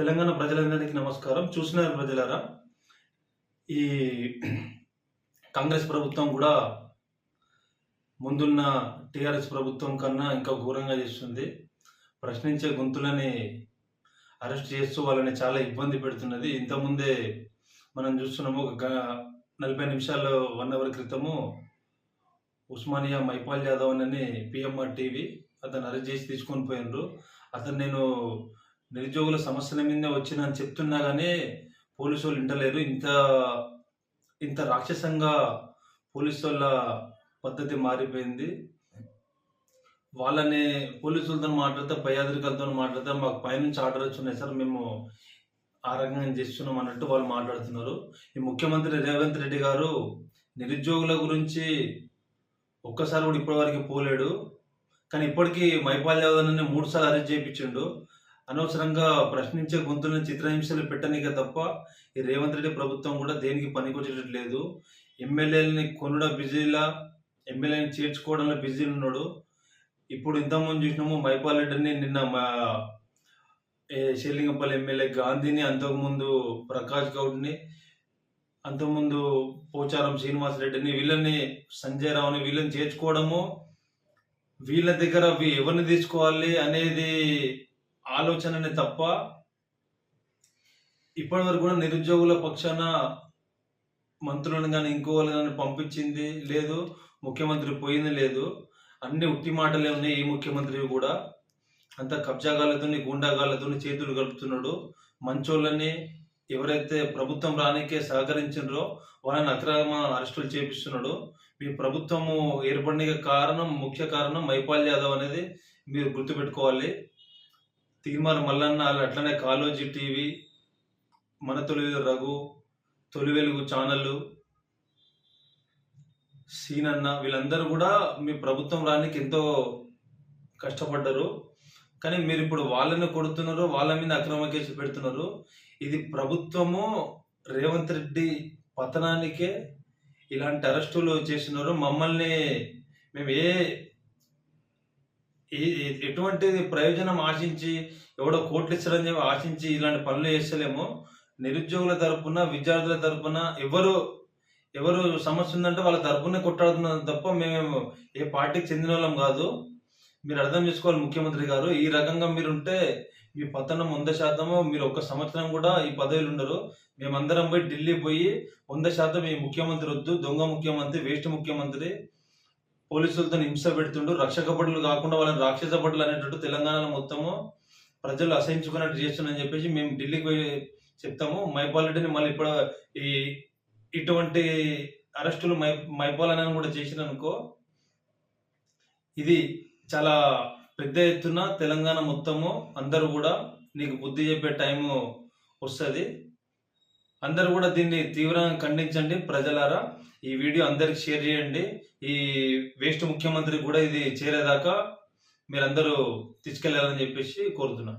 తెలంగాణ ప్రజలందరికీ నమస్కారం. చూసినారు ప్రజలారా? ఈ కాంగ్రెస్ ప్రభుత్వం కూడా ముందున్న టీఆర్ఎస్ ప్రభుత్వం కన్నా ఇంకా ఘోరంగా చేస్తుంది. ప్రశ్నించే గొంతులని అరెస్ట్ చేస్తూ వాళ్ళని చాలా ఇబ్బంది పెడుతున్నది. ఇంతకుముందే మనం చూస్తున్నాము ఒక గ- నలభై నిమిషాలు వన్ అవర్ క్రితము ఉస్మానియా మైపాల్ యాదవ్ అని పిఎంఆర్ టీవీ అతను అరెస్ట్ చేసి తీసుకొని పోయినరు అతను నేను నిరుద్యోగుల సమస్యల మీదే వచ్చిన అని చెప్తున్నా కానీ పోలీసు వాళ్ళు వింటలేరు ఇంత ఇంత రాక్షసంగా పోలీసు వాళ్ళ పద్ధతి మారిపోయింది. వాళ్ళని పోలీసులతో మాట్లాడితే పై అధికారులతో మాట్లాడితే మాకు పైనుంచి ఆర్డర్ వచ్చినాయి సార్ మేము ఆ రకంగా చేస్తున్నాం అన్నట్టు వాళ్ళు మాట్లాడుతున్నారు. ఈ ముఖ్యమంత్రి రేవంత్ రెడ్డి గారు నిరుద్యోగుల గురించి ఒక్కసారి కూడా ఇప్పటివరకు పోలేడు. కానీ ఇప్పటికీ మైపాల్ యాదవ్ మూడు సార్లు అరెస్ట్ చేయించిండు. అనవసరంగా ప్రశ్నించే గొంతులను చిత్రహింసలు పెట్టనీకే తప్ప ఈ రేవంత్ రెడ్డి ప్రభుత్వం కూడా దేనికి పనికొచ్చేటట్టు లేదు ఎమ్మెల్యేలని కొనుడ బిజీలా ఎమ్మెల్యేని చేర్చుకోవడంలో బిజీ ఉన్నాడు. ఇప్పుడు ఇంతకుముందు చూసినాము మైపాల్ రెడ్డిని నిన్న మా షెల్లింగపల్లి ఎమ్మెల్యే గాంధీని అంతకుముందు ప్రకాష్ గౌడ్ని అంతకుముందు పోచారం శ్రీనివాస్ రెడ్డిని వీళ్ళని సంజయ్ రావుని వీళ్ళని చేర్చుకోవడము వీళ్ళ దగ్గర ఎవరిని తీసుకోవాలి అనేది ఆలోచననే తప్ప ఇప్పటి వరకు కూడా నిరుద్యోగుల పక్షాన మంత్రులను కానీ ఇంకో వాళ్ళని కానీ పంపించింది లేదు ముఖ్యమంత్రి పోయింది లేదు. అన్ని ఉట్టి మాటలే ఉన్నాయి ఈ ముఖ్యమంత్రి కూడా. అంత కబ్జాగాలతో గుండాగాలతో చేతులు కలుపుతున్నాడు మంచోళ్ళని ఎవరైతే ప్రభుత్వం రానికే సహకరించినరో వాళ్ళని అక్రమ అరెస్టులు చేపిస్తున్నాడు. మీ ప్రభుత్వము ఏర్పడిన కారణం ముఖ్య కారణం మైపాల్ యాదవ్ అనేది మీరు గుర్తుపెట్టుకోవాలి. తీర్మాన మల్లన్న అట్లనే కాలోజీ టీవీ మన తొలి రఘు తొలి వెలుగు ఛానళ్ళు సీనన్న వీళ్ళందరూ కూడా మీ ప్రభుత్వం రానికి ఎంతో కష్టపడ్డారు. కానీ మీరు ఇప్పుడు వాళ్ళని కొడుతున్నారు వాళ్ళ మీద అక్రమ కేసు పెడుతున్నారు. ఇది ప్రభుత్వము రేవంత్ రెడ్డి పతనానికే ఇలాంటి అరెస్టులు చేస్తున్నారు మమ్మల్ని మేము ఏ- ఎటువంటి ప్రయోజనం ఆశించి ఎవడో కోట్లు ఇస్తారని చెప్పి ఆశించి ఇలాంటి పనులు చేస్తలేము నిరుద్యోగుల తరపున విద్యార్థుల తరపున ఎవరు ఎవరు సమస్య ఉందంటే వాళ్ళ తరపునే కొట్టాడుతున్నాం తప్ప మేము ఏ పార్టీకి చెందిన వాళ్ళం కాదు. మీరు అర్థం చేసుకోవాలి ముఖ్యమంత్రి గారు ఈ రకంగా మీరు ఉంటే మీ పతనం వంద శాతము మీరు ఒక్క సంవత్సరం కూడా ఈ పదవిలు ఉండరు. మేమందరం పోయి ఢిల్లీ పోయి వంద శాతం ఈ ముఖ్యమంత్రి వద్దు దొంగ ముఖ్యమంత్రి వేస్ట్ ముఖ్యమంత్రి. పోలీసులతో హింస పెడుతుండు రక్షక భటులు కాకుండా వాళ్ళని రాక్షస భటులు అనేటట్టు తెలంగాణలో మొత్తము ప్రజలు అసహించుకున్నట్టు చేస్తున్నారని చెప్పేసి మేము ఢిల్లీకి పోయి చెప్తాము. మైపాల్ రెడ్డిని మళ్ళీ ఇప్పుడు ఈ ఇటువంటి అరెస్టులు మై మైపాల్ అని కూడా చేసిరనుకో ఇది చాలా పెద్ద ఎత్తున తెలంగాణ మొత్తము అందరూ కూడా నీకు బుద్ధి చెప్పే టైము వస్తుంది. అందరూ కూడా దీన్ని తీవ్రంగా ఖండించండి ప్రజలారా. ఈ వీడియో అందరికి షేర్ చేయండి. ఈ వేస్ట్ ముఖ్యమంత్రి కూడా ఇది చేరేదాకా మీరందరూ తీసుకెళ్ళాలని చెప్పేసి కోరుతున్నాను